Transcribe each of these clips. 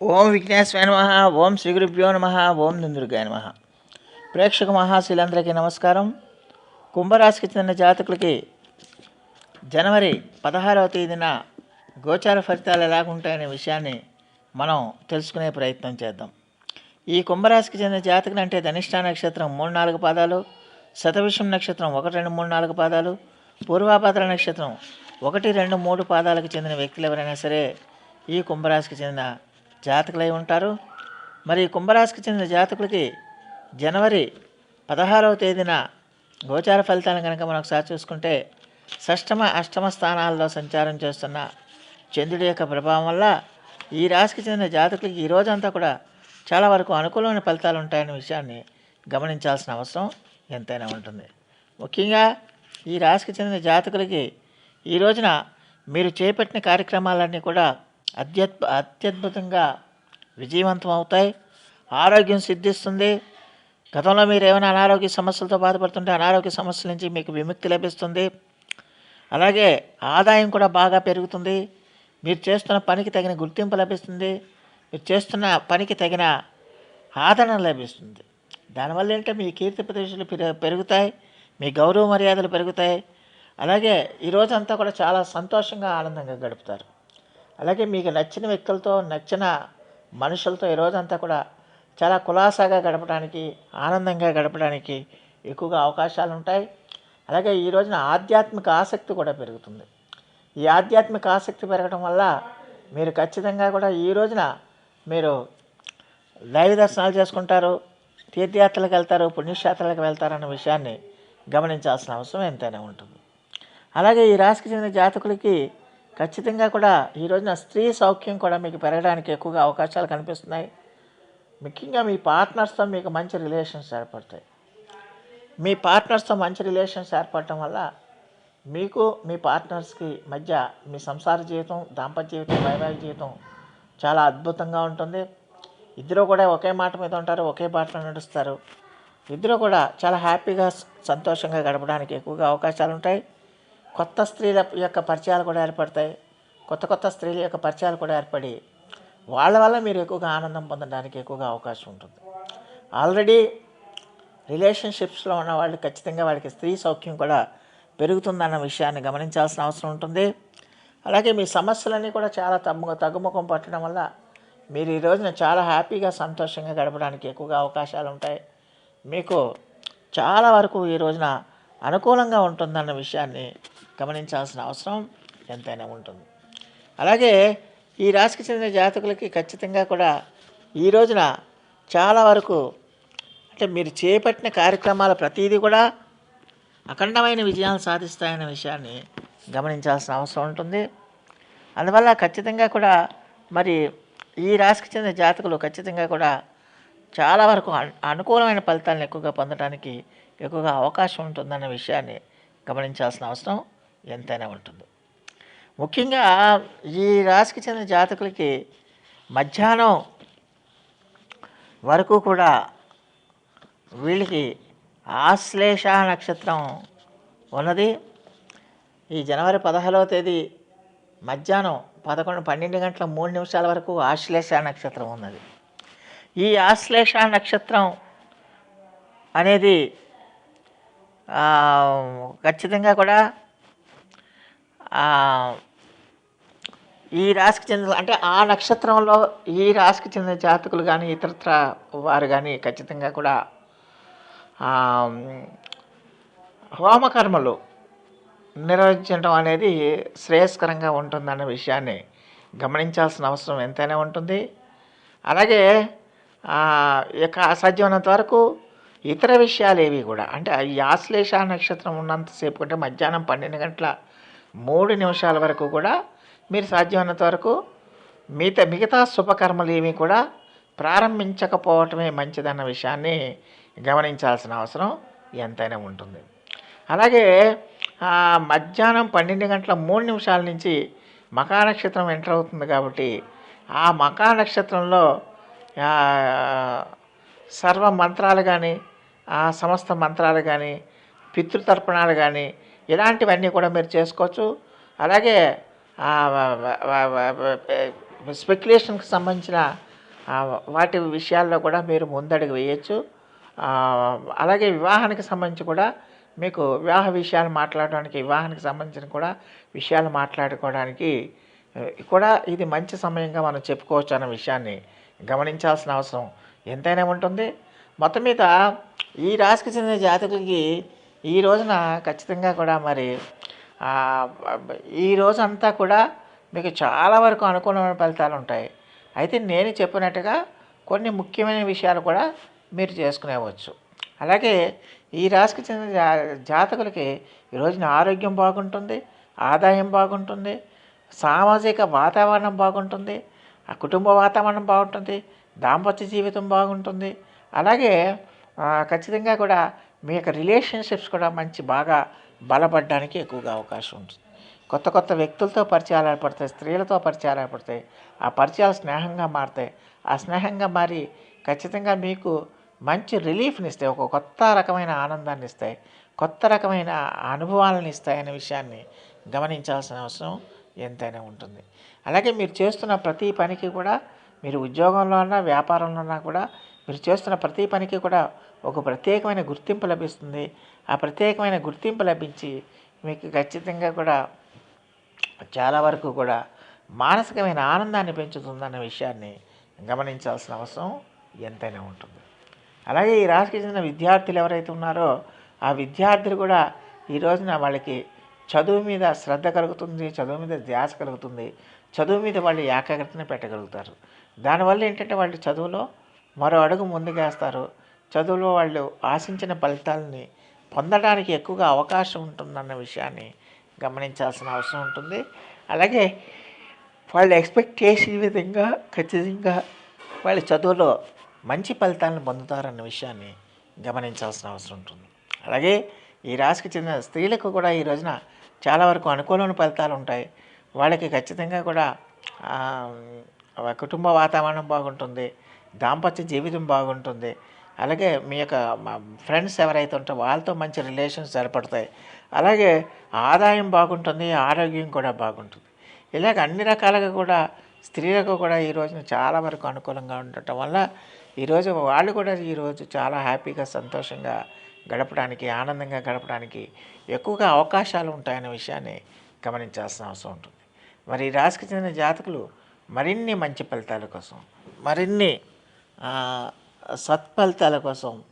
ఓం విఘ్నేశ్వర నమ ఓం శ్రీ గురుభ్యో నమ ఓం దుందుర్గాయ నమ. ప్రేక్షక మహాశీలందరికీ నమస్కారం. కుంభరాశికి చెందిన జాతకులకి జనవరి పదహారవ తేదీన గోచార ఫలితాలు ఎలాగుంటాయనే విషయాన్ని మనం తెలుసుకునే ప్రయత్నం చేద్దాం. ఈ కుంభరాశికి చెందిన జాతకులు అంటే ధనిష్ట నక్షత్రం మూడు నాలుగు పాదాలు శతవిషం నక్షత్రం ఒకటి రెండు మూడు నాలుగు పాదాలు పూర్వాపాత్ర నక్షత్రం ఒకటి రెండు మూడు పాదాలకు చెందిన వ్యక్తులు ఎవరైనా సరే ఈ కుంభరాశికి చెందిన జాతకులై ఉంటారు. మరి కుంభరాశికి చెందిన జాతకులకి జనవరి పదహారవ తేదీన గోచార ఫలితాలను కనుక మనం ఒకసారి చూసుకుంటే షష్టమ అష్టమ స్థానాల్లో సంచారం చేస్తున్న చంద్రుడి యొక్క ప్రభావం వల్ల ఈ రాశికి చెందిన జాతకులకి ఈ రోజంతా కూడా చాలా వరకు అనుకూలమైన ఫలితాలు ఉంటాయనే విషయాన్ని గమనించాల్సిన అవసరం ఎంతైనా ఉంటుంది. ముఖ్యంగా ఈ రాశికి చెందిన జాతకులకి ఈ రోజున మీరు చేపట్టిన కార్యక్రమాలన్నీ కూడా అత్యద్ అత్యద్భుతంగా విజయవంతం అవుతాయి ఆరోగ్యం సిద్ధిస్తుంది. గతంలో మీరు ఏమైనా అనారోగ్య సమస్యలతో బాధపడుతుంటే అనారోగ్య సమస్యల నుంచి మీకు విముక్తి లభిస్తుంది. అలాగే ఆదాయం కూడా బాగా పెరుగుతుంది. మీరు చేస్తున్న పనికి తగిన గుర్తింపు లభిస్తుంది. మీరు చేస్తున్న పనికి తగిన ఆదరణ లభిస్తుంది. దానివల్ల ఏంటంటే మీ కీర్తి ప్రదేశాలు పెరుగుతాయి. మీ గౌరవ మర్యాదలు పెరుగుతాయి. అలాగే ఈ రోజంతా కూడా చాలా సంతోషంగా ఆనందంగా గడుపుతారు. అలాగే మీకు నచ్చిన వ్యక్తులతో నచ్చిన మనుషులతో ఈ రోజంతా కూడా చాలా కులాసాగా గడపడానికి ఆనందంగా గడపడానికి ఎక్కువగా అవకాశాలు ఉంటాయి. అలాగే ఈ రోజున ఆధ్యాత్మిక ఆసక్తి కూడా పెరుగుతుంది. ఈ ఆధ్యాత్మిక ఆసక్తి పెరగడం వల్ల మీరు ఖచ్చితంగా కూడా ఈ రోజున మీరు దైవ దర్శనాలు చేసుకుంటారు తీర్థయాత్రలకు వెళ్తారు పుణ్యక్షేత్రాలకు వెళ్తారన్న విషయాన్ని గమనించాల్సిన అవసరం ఎంతైనా ఉంటుంది. అలాగే ఈ రాశికి చెందిన జాతకులకి ఖచ్చితంగా కూడా ఈ రోజున స్త్రీ సౌఖ్యం కూడా మీకు పెరగడానికి ఎక్కువగా అవకాశాలు కనిపిస్తున్నాయి. ముఖ్యంగా మీ పార్ట్నర్స్తో మీకు మంచి రిలేషన్స్ ఏర్పడతాయి. మీ పార్ట్నర్స్తో మంచి రిలేషన్స్ ఏర్పడటం వల్ల మీకు మీ పార్ట్నర్స్కి మధ్య మీ సంసార జీవితం దాంపత్య జీవితం వైవాహిక జీవితం చాలా అద్భుతంగా ఉంటుంది. ఇద్దరు కూడా ఒకే మాట మీద ఉంటారు ఒకే బాటలో నడుస్తారు. ఇద్దరు కూడా చాలా హ్యాపీగా సంతోషంగా గడపడానికి ఎక్కువగా అవకాశాలు ఉంటాయి. కొత్త స్త్రీల యొక్క పరిచయాలు కూడా ఏర్పడతాయి. కొత్త కొత్త స్త్రీల యొక్క పరిచయాలు కూడా ఏర్పడి వాళ్ళ వల్ల మీరు ఎక్కువగా ఆనందం పొందడానికి ఎక్కువగా అవకాశం ఉంటుంది. ఆల్రెడీ రిలేషన్షిప్స్లో ఉన్న వాళ్ళు ఖచ్చితంగా వాళ్ళకి స్త్రీ సౌఖ్యం కూడా పెరుగుతుందన్న విషయాన్ని గమనించాల్సిన అవసరం ఉంటుంది. అలాగే మీ సమస్యలన్నీ కూడా చాలా తగ్గు తగ్గుముఖం పట్టడం వల్ల మీరు ఈ రోజున చాలా హ్యాపీగా సంతోషంగా గడపడానికి ఎక్కువగా అవకాశాలు ఉంటాయి. మీకు చాలా వరకు ఈ రోజున అనుకూలంగా ఉంటుందన్న విషయాన్ని గమనించాల్సిన అవసరం ఎంతైనా ఉంటుంది. అలాగే ఈ రాశికి చెందిన జాతకులకి ఖచ్చితంగా కూడా ఈ రోజున చాలా వరకు అంటే మీరు చేపట్టిన కార్యక్రమాల ప్రతీది కూడా అఖండమైన విజయాలు సాధిస్తాయనే విషయాన్ని గమనించాల్సిన అవసరం ఉంటుంది. అందువల్ల ఖచ్చితంగా కూడా మరి ఈ రాశికి చెందిన జాతకులు ఖచ్చితంగా కూడా చాలా వరకు అనుకూలమైన ఫలితాలను ఎక్కువగా పొందడానికి ఎక్కువగా అవకాశం ఉంటుందన్న విషయాన్ని గమనించాల్సిన అవసరం. ఎంతైనా ఉంటుంది. ముఖ్యంగా ఈ రాశికి చెందిన జాతకులకి మధ్యాహ్నం వరకు కూడా వీళ్ళకి ఆశ్లేష నక్షత్రం ఉన్నది. ఈ జనవరి పదహారవ తేదీ మధ్యాహ్నం పదకొండు పన్నెండు గంటల మూడు నిమిషాల వరకు ఆశ్లేష నక్షత్రం ఉన్నది. ఈ ఆశ్లేష నక్షత్రం అనేది ఖచ్చితంగా కూడా ఈ రాశికి చెందిన అంటే ఆ నక్షత్రంలో ఈ రాశికి చెందిన జాతకులు కానీ ఇతరత్ర వారు కానీ ఖచ్చితంగా కూడా హోమకర్మలు నిర్వహించడం అనేది శ్రేయస్కరంగా ఉంటుందన్న విషయాన్ని గమనించాల్సిన అవసరం ఎంతైనా ఉంటుంది. అలాగే యొక్క ఇక వరకు ఇతర విషయాలు ఏవి కూడా అంటే ఈ ఆశ్లేష నక్షత్రం ఉన్నంతసేపు అంటే మధ్యాహ్నం పన్నెండు గంటల మూడు నిమిషాల వరకు కూడా మీరు సాధ్యమైనంత వరకు మిగతా మిగతా శుభకర్మలు ఏమీ కూడా ప్రారంభించకపోవటమే మంచిదన్న విషయాన్ని గమనించాల్సిన అవసరం ఎంతైనా ఉంటుంది. అలాగే మధ్యాహ్నం పన్నెండు గంటల మూడు నిమిషాల నుంచి మకా నక్షత్రం ఎంటర్ అవుతుంది కాబట్టి ఆ మకా నక్షత్రంలో సర్వ మంత్రాలు కానీ ఆ సమస్త మంత్రాలు కానీ పితృతర్పణాలు కానీ ఇలాంటివన్నీ కూడా మీరు చేసుకోవచ్చు. అలాగే స్పెక్యులేషన్కి సంబంధించిన వాటి విషయాల్లో కూడా మీరు ముందడుగు వేయచ్చు. అలాగే వివాహానికి సంబంధించి కూడా మీకు వివాహ విషయాలు మాట్లాడడానికి వివాహానికి సంబంధించిన కూడా విషయాలు మాట్లాడుకోవడానికి కూడా ఇది మంచి సమయంగా మనం చెప్పుకోవచ్చు అన్న విషయాన్ని గమనించాల్సిన అవసరం ఎంతైనా ఉంటుంది. మొత్తం మీద ఈ రాశికి చెందిన జాతకులకి ఈ రోజున ఖచ్చితంగా కూడా మరి ఈ రోజు అంతా కూడా మీకు చాలా వరకు అనుకూలమైన ఫలితాలు ఉంటాయి. అయితే నేను చెప్పినట్టుగా కొన్ని ముఖ్యమైన విషయాలు కూడా మీరు చేసుకునేవచ్చు. అలాగే ఈ రాశికి చెందిన జా జాతకులకి ఈ రోజున ఆరోగ్యం బాగుంటుంది ఆదాయం బాగుంటుంది సామాజిక వాతావరణం బాగుంటుంది ఆ కుటుంబ వాతావరణం బాగుంటుంది దాంపత్య జీవితం బాగుంటుంది. అలాగే ఖచ్చితంగా కూడా మీ యొక్క రిలేషన్షిప్స్ కూడా మంచి బాగా బలపడడానికి ఎక్కువగా అవకాశం ఉంటుంది కొత్త కొత్త వ్యక్తులతో పరిచయాలు ఏర్పడతాయి స్త్రీలతో పరిచయాలు ఏర్పడతాయి. ఆ పరిచయాలు స్నేహంగా మారుతాయి. ఆ స్నేహంగా మారి ఖచ్చితంగా మీకు మంచి రిలీఫ్ని ఇస్తాయి ఒక కొత్త రకమైన ఆనందాన్ని ఇస్తాయి కొత్త రకమైన అనుభవాలను ఇస్తాయి అనే విషయాన్ని గమనించాల్సిన అవసరం ఎంతైనా ఉంటుంది. అలాగే మీరు చేస్తున్న ప్రతి పనికి కూడా మీరు ఉద్యోగంలో ఉన్నా వ్యాపారంలో ఉన్నా కూడా మీరు చేస్తున్న ప్రతి పనికి కూడా ఒక ప్రత్యేకమైన గుర్తింపు లభిస్తుంది. ఆ ప్రత్యేకమైన గుర్తింపు లభించి మీకు ఖచ్చితంగా కూడా చాలా వరకు కూడా మానసికమైన ఆనందాన్ని పెంచుతుందన్న విషయాన్ని గమనించాల్సిన అవసరం ఎంతైనా ఉంటుంది. అలాగే ఈ రాశికి చెందిన విద్యార్థులు ఎవరైతే ఉన్నారో ఆ విద్యార్థులు కూడా ఈ రోజున వాళ్ళకి చదువు మీద శ్రద్ధ కలుగుతుంది చదువు మీద ధ్యాస కలుగుతుంది. చదువు మీద వాళ్ళు ఏకాగ్రతను పెట్టగలుగుతారు. దానివల్ల ఏంటంటే వాళ్ళు చదువులో మరో అడుగు ముందుకేస్తారు. చదువులో వాళ్ళు ఆశించిన ఫలితాలని పొందడానికి ఎక్కువగా అవకాశం ఉంటుందన్న విషయాన్ని గమనించాల్సిన అవసరం ఉంటుంది. అలాగే వాళ్ళు ఎక్స్పెక్ట్ చేసే విధంగా ఖచ్చితంగా వాళ్ళ చదువులో మంచి ఫలితాలను పొందుతారన్న విషయాన్ని గమనించాల్సిన అవసరం ఉంటుంది. అలాగే ఈ రాశికి చెందిన స్త్రీలకు కూడా ఈ రోజున చాలా వరకు అనుకూలమైన ఫలితాలు ఉంటాయి. వాళ్ళకి ఖచ్చితంగా కూడా కుటుంబ వాతావరణం బాగుంటుంది. దాంపత్య జీవితం బాగుంటుంది. అలాగే మీ యొక్క ఫ్రెండ్స్ ఎవరైతే ఉంటారో వాళ్ళతో మంచి రిలేషన్స్ ఏర్పడతాయి. అలాగే ఆదాయం బాగుంటుంది ఆరోగ్యం కూడా బాగుంటుంది. ఇలాగ అన్ని రకాలుగా కూడా స్త్రీలకు కూడా ఈ రోజున చాలా వరకు అనుకూలంగా ఉండటం వల్ల ఈరోజు వాళ్ళు కూడా ఈరోజు చాలా హ్యాపీగా సంతోషంగా గడపడానికి ఆనందంగా గడపడానికి ఎక్కువగా అవకాశాలు ఉంటాయనే విషయాన్ని గమనించాల్సిన అవసరం ఉంటుంది. మరి ఈ రాశికి చెందిన జాతకులు మరిన్ని మంచి ఫలితాల కోసం మరిన్ని సత్ఫలితాల కోసం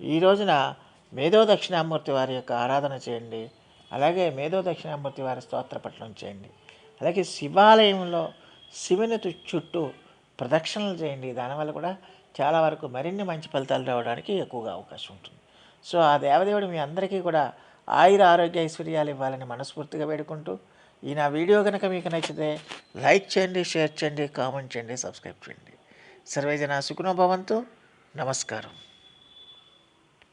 ఈ రోజున మేధో దక్షిణామూర్తి వారి యొక్క ఆరాధన చేయండి. అలాగే మేధో దక్షిణామూర్తి వారి స్తోత్ర పఠనం చేయండి. అలాగే శివాలయంలో శివుని చుట్టూ ప్రదక్షిణలు చేయండి. దానివల్ల కూడా చాలా వరకు మరిన్ని మంచి ఫలితాలు రావడానికి ఎక్కువగా అవకాశం ఉంటుంది. సో ఆ దేవదేవుడు మీ అందరికీ కూడా ఆయుర ఆరోగ్య ఐశ్వర్యాలు ఇవ్వాలని మనస్ఫూర్తిగా వేడుకుంటూ ఈ నా వీడియో కనుక మీకు నచ్చితే లైక్ చేయండి షేర్ చేయండి కామెంట్ చేయండి సబ్స్క్రైబ్ చేయండి. సర్వేజన సుఖనో భవంతు. నమస్కారం.